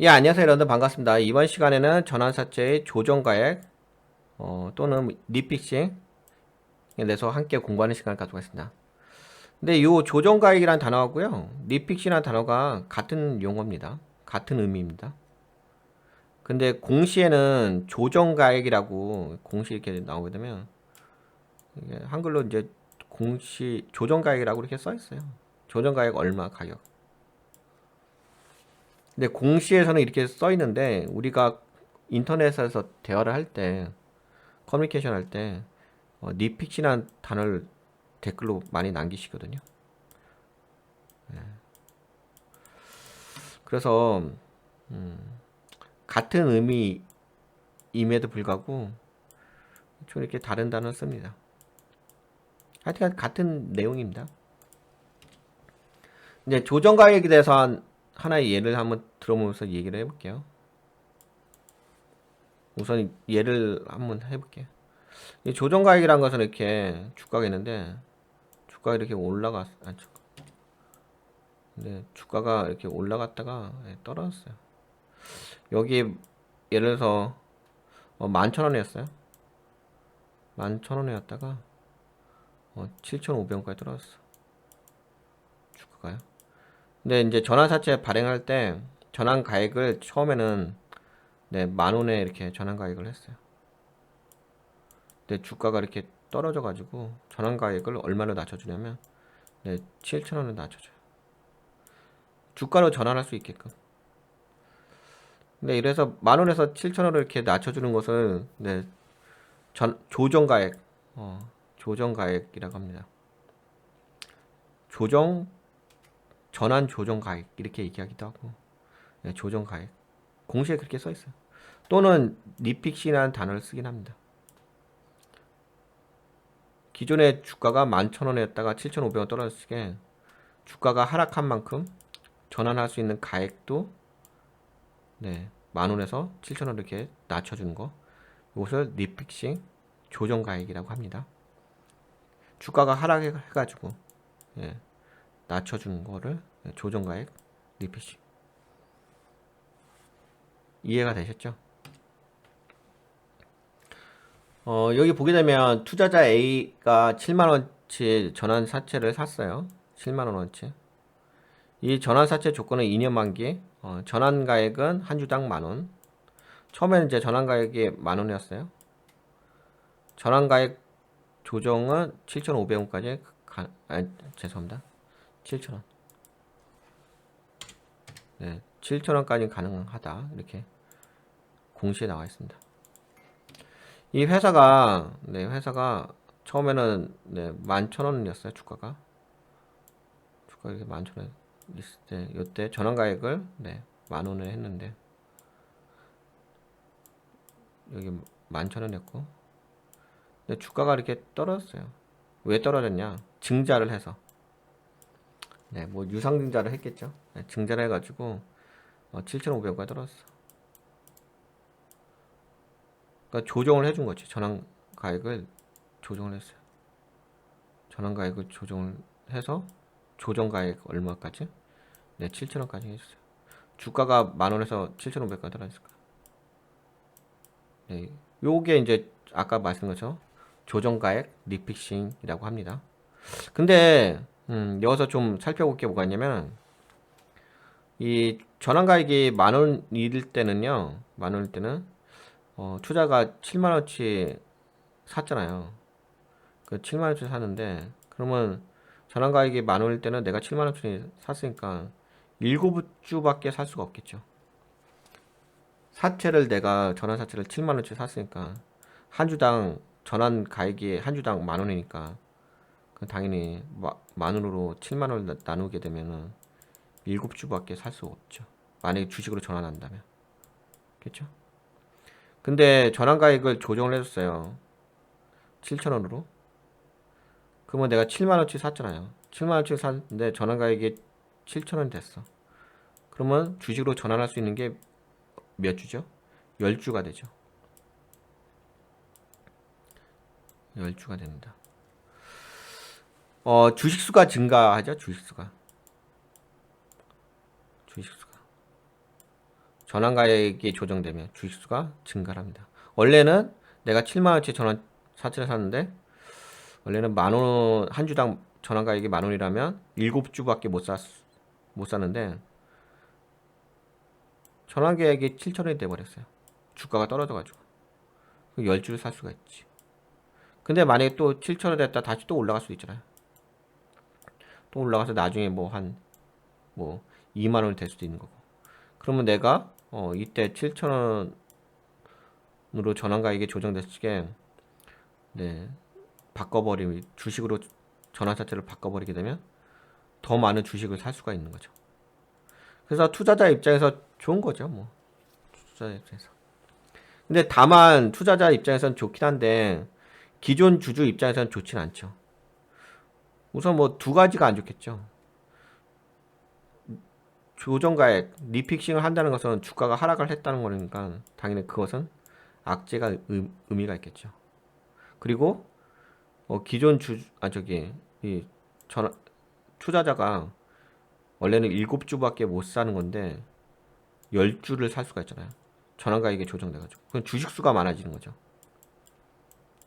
예, 안녕하세요, 여러분들 반갑습니다. 이번 시간에는 전환사채의 조정가액 어, 또는 리픽싱에 대해서 함께 공부하는 시간을 가져가겠습니다. 근데 이 조정가액이라는 단어하고요, 리픽싱이라는 단어가 같은 용어입니다. 같은 의미입니다. 근데 공시에는 조정가액이라고 공시 이렇게 나오게 되면 한글로 이제 공시 조정가액이라고 이렇게 써 있어요. 조정가액 얼마 가격. 근데 공시에서는 이렇게 써 있는데 우리가 인터넷에서 대화를 할 때 커뮤니케이션 할때 어, 니픽시라는 단어를 댓글로 많이 남기시거든요. 예. 그래서 음, 같은 의미임에도 불구하고 좀 이렇게 다른 단어를 씁니다. 하여튼 같은 내용입니다. 이제 조정가액에 대해서 한 하나의 예를 한번 들어보면서 얘기를 해볼게요. 우선 예를 한번 해볼게요. 이 조정 가액이라는 것은 이렇게 주가가 있는데 주가가 이렇게 올라갔 아 주- 근데 주가가 이렇게 올라갔다가 예, 떨어졌어요. 여기 예를 들어서 어, 만천 원이었어요. 만천 원이었다가 어, 7,500원까지 떨어졌어. 주가가요. 근데 이제 전환 사채 발행할 때 전환 가액을 처음에는 네, 만 원에 이렇게 전환 가액을 했어요. 근데 주가가 이렇게 떨어져 가지고 전환 가액을 얼마로 낮춰 주냐면 네, 7천 원을 낮춰 줘요. 주가로 전환할 수 있게끔. 네, 이래서 만 원에서 7천 원을 이렇게 낮춰 주는 것을 네, 전 조정 가액, 어, 조정 가액이라고 합니다. 조정 전환 조정 가액 이렇게 얘기하기도 하고 네, 조정 가액 공시에 그렇게 써 있어요. 또는 리픽시라는 단어를 쓰긴 합니다. 기존의 주가가 11,000원이었다가 7,500원 떨어졌을 때 주가가 하락한 만큼 전환할 수 있는 가액도 네, 만 원에서 7,000원 이렇게 낮춰주는 거 이것을 리픽싱 조정 가액이라고 합니다. 주가가 하락해가지고 예, 낮춰주는 거를 조정가액 리피싱 이해가 되셨죠? 어, 여기 보게 되면 투자자 A가 7만원치 전환 사채를 샀어요. 7만원어치. 이 전환 사채 조건은 2년 만기, 어, 전환 가액은 한 주당 만원. 처음에는 이제 전환 가액이 만원이었어요. 전환 가액 조정은 7,500원까지 가, 아, 죄송합니다. 7,000원. 네, 7,000원까지 가능하다. 이렇게 공시에 나와 있습니다. 이 회사가 네, 회사가 처음에는 네, 11,000원이었어요, 주가가. 주가 이렇게 11,000원 있을 때 요때 전환 가액을 네, 만 원에 했는데 여기 11,000원이었고 근데 주가가 이렇게 떨어졌어요. 왜 떨어졌냐? 증자를 해서. 네, 뭐 유상 증자를 했겠죠. 네, 증자를 해가지고 어, 7,500원까지 떨어졌어. 그러니까 조정을 해준 거지. 전환 가액을 조정을 했어요. 전환 가액을 조정을 해서 조정 가액 얼마까지? 네, 7,000원까지 해줬어요. 주가가 만 원에서 7,500원까지 떨어졌을 거야. 네, 요게 이제 아까 말씀드린 것처럼 조정 가액 리픽싱이라고 합니다. 근데 음, 여기서 좀 살펴볼 게 뭐가 있냐면 이 전환가액이 만 원일 때는요, 만 원일 때는 어, 투자가 7만 원치 샀잖아요. 그 7만 원치 샀는데 그러면 전환가액이 만 원일 때는 내가 7만 원치 샀으니까 7주밖에 살 수가 없겠죠. 사채를 내가 전환 사채를 7만 원치 샀으니까 한 주당 전환 가액이 한 주당 만 원이니까 그 당연히 마- 만 원으로 7만 원을 나- 나누게 되면은 일곱 주밖에 살 수 없죠. 만약에 주식으로 전환한다면. 그렇죠? 근데 전환 가액을 조정을 해 줬어요. 7천 원으로. 그러면 내가 7만 원치 샀잖아요. 7만 원치 샀는데 전환 가액이 7천 원 됐어. 그러면 주식으로 전환할 수 있는 게 몇 주죠? 10주가 되죠. 10주가 됩니다. 어, 주식수가 증가하죠, 주식수가. 주식수가. 전환가액이 조정되면 주식수가 증가합니다. 원래는 내가 7만 원치 전환 사채를 샀는데 원래는 만원 한 주당 전환가액이 만 원이라면 7주밖에 못 샀, 못 샀는데 전환계획이 7천 원이 돼버렸어요. 주가가 떨어져가지고 그 10주를 살 수가 있지. 근데 만약에 또 7천 원 됐다 다시 또 올라갈 수 있잖아요. 또 올라가서 나중에 뭐한뭐 2만 원이 될 수도 있는 거고. 그러면 내가 어 이때 7천 원으로 전환 가액이 조정됐을 때 네, 바꿔버리면 주식으로 전환 자체를 바꿔버리게 되면 더 많은 주식을 살 수가 있는 거죠. 그래서 투자자 입장에서 좋은 거죠, 뭐. 투자자 입장에서. 근데 다만 투자자 입장에서는 좋긴 한데 기존 주주 입장에서는 좋진 않죠. 우선 뭐 두 가지가 안 좋겠죠. 조정가액 리픽싱을 한다는 것은 주가가 하락을 했다는 거니까 당연히 그것은 악재가 의, 의미가 있겠죠. 그리고 어, 기존 주, 아 저기 이 전, 투자자가 원래는 일곱 주밖에 못 사는 건데 열 주를 살 수가 있잖아요. 전환가액이 조정돼가지고 그럼 주식 수가 많아지는 거죠.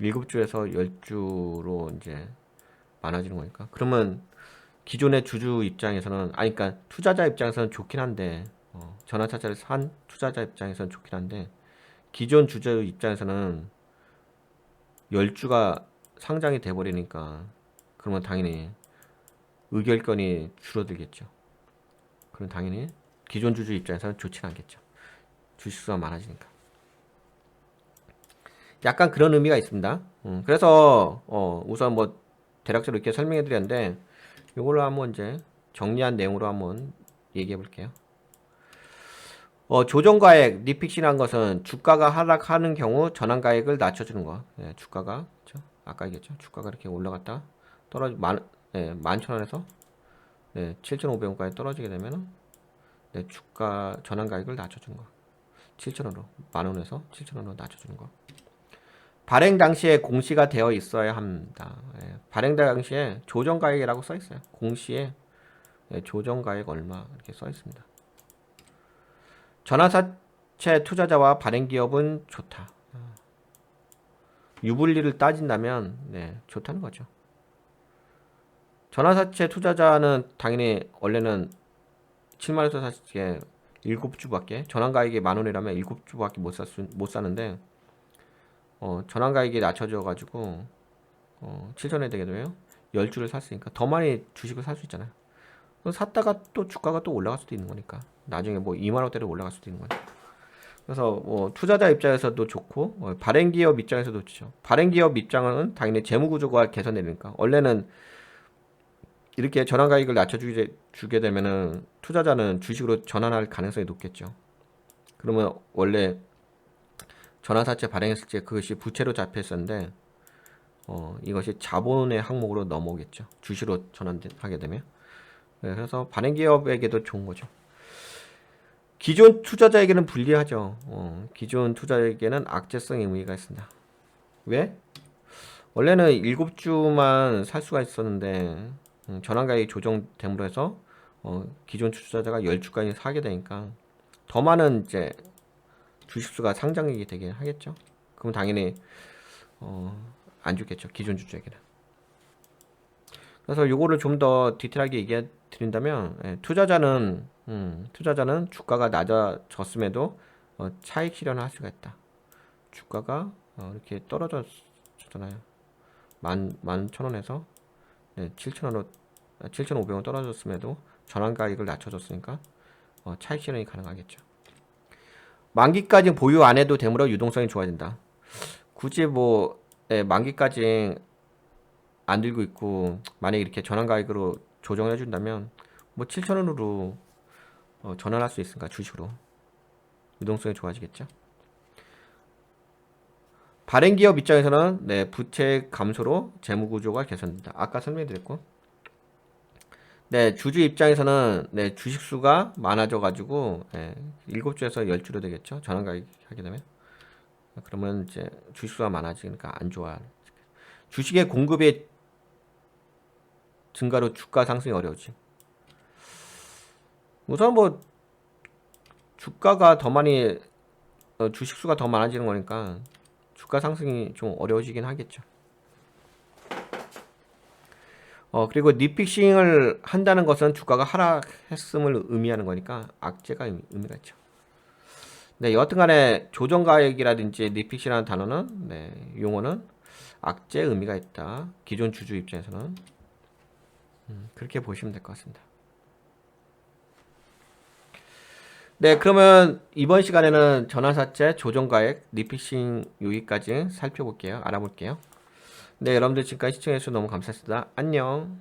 일곱 주에서 열 주로 이제 많아지는 거니까. 그러면 기존의 주주 입장에서는 아니 그러니까 투자자 입장에서는 좋긴 한데 어, 전환차자를 산 투자자 입장에서는 좋긴 한데 기존 주주 입장에서는 열 주가 상장이 돼 버리니까 그러면 당연히 의결권이 줄어들겠죠. 그럼 당연히 기존 주주 입장에서는 좋지는 않겠죠. 주식수가 많아지니까. 약간 그런 의미가 있습니다. 음, 그래서 어, 우선 뭐 대략적으로 이렇게 설명해 드렸는데 이걸로 한번 이제 정리한 내용으로 한번 얘기해 볼게요. 어, 조정가액 리픽싱한 것은 주가가 하락하는 경우 전환가액을 낮춰주는 거. 예, 주가가 그렇죠? 아까 얘기했죠. 주가가 이렇게 올라갔다 떨어지 만 예, 만천 원에서 네, 7,500원까지 떨어지게 되면은 네, 주가 전환가액을 낮춰주는 거. 7,000원으로 만 원에서 7,000원으로 낮춰주는 거. 발행 당시에 공시가 되어 있어야 합니다. 예, 발행 당시에 조정가액이라고 써 있어요. 공시에 예, 조정가액 얼마 이렇게 써 있습니다. 전환사채 투자자와 발행 기업은 좋다. 유불리를 따진다면 네, 좋다는 거죠. 전환사채 투자자는 당연히 원래는 7만 원에서 사실 7주밖에 전환가액이 만 원이라면 7주밖에 못, 사, 못 사는데 어, 전환가액이 낮춰져 가지고 어, 7천 원이 되게 되면 10주를 샀으니까 더 많이 주식을 살 수 있잖아요. 샀다가 또 주가가 또 올라갈 수도 있는 거니까 나중에 뭐 2만 원대로 올라갈 수도 있는 거니까 그래서 뭐 투자자 입장에서도 좋고 어, 발행 기업 입장에서도 좋죠. 발행 기업 입장은 당연히 재무 구조가 개선되니까 원래는 이렇게 전환 가액을 낮춰주게 주게 되면은 투자자는 주식으로 전환할 가능성이 높겠죠. 그러면 원래 전환사채 발행했을 때 그것이 부채로 잡혔었는데 어, 이것이 자본의 항목으로 넘어오겠죠. 주식으로 전환하게 되면. 네, 그래서 발행 기업에게도 좋은 거죠. 기존 투자자에게는 불리하죠. 어, 기존 투자자에게는 악재성 의미가 있습니다. 왜? 원래는 7주만 살 수가 있었는데 음, 전환가액이 조정됨으로 해서 어, 기존 투자자가 10주까지 사게 되니까 더 많은 이제 주식수가 상장이 되게 하겠죠. 그럼 당연히 어, 안 좋겠죠. 기존 주주에게는. 그래서 요거를 좀 더 디테일하게 얘기해 드린다면 예, 투자자는 음, 투자자는 주가가 낮아졌음에도 어, 차익 실현을 할 수가 있다. 주가가 어, 이렇게 떨어졌잖아요. 만, 만 천 원에서 네, 7천 원으로 7,500원 떨어졌음에도 전환 가액을 낮춰줬으니까 어, 차익 실현이 가능하겠죠. 만기까지 보유 안 해도 되므로 유동성이 좋아진다. 굳이 뭐 예, 만기까지 안 들고 있고 만약 이렇게 전환 가액으로 조정해 준다면 뭐 7,000원으로 어, 전환할 수 있으니까 주식으로 유동성이 좋아지겠죠. 발행 기업 입장에서는 네, 부채 감소로 재무 구조가 개선된다. 아까 설명드렸고. 네, 주주 입장에서는 네, 주식 수가 많아져 가지고 네, 7주에서 10주로 되겠죠. 전환 가격 하게 되면. 그러면 이제 주식 수가 많아지니까 안 좋아. 주식의 공급의 증가로 주가 상승이 어려우지. 우선 뭐 주가가 더 많이 어, 주식 수가 더 많아지는 거니까 주가 상승이 좀 어려워지긴 하겠죠. 어 그리고 니픽싱을 한다는 것은 주가가 하락했음을 의미하는 거니까 악재가 의미- 의미가 있죠. 네, 여하튼간에 조정가액이라든지 니픽싱이라는 단어는 네, 용어는 악재 의미가 있다. 기존 주주 입장에서는 음, 그렇게 보시면 될 것 같습니다. 네, 그러면 이번 시간에는 전환사채, 조정가액, 리피싱 여기까지 살펴볼게요. 알아볼게요. 네, 여러분들 지금까지 시청해주셔서 너무 감사했습니다. 안녕.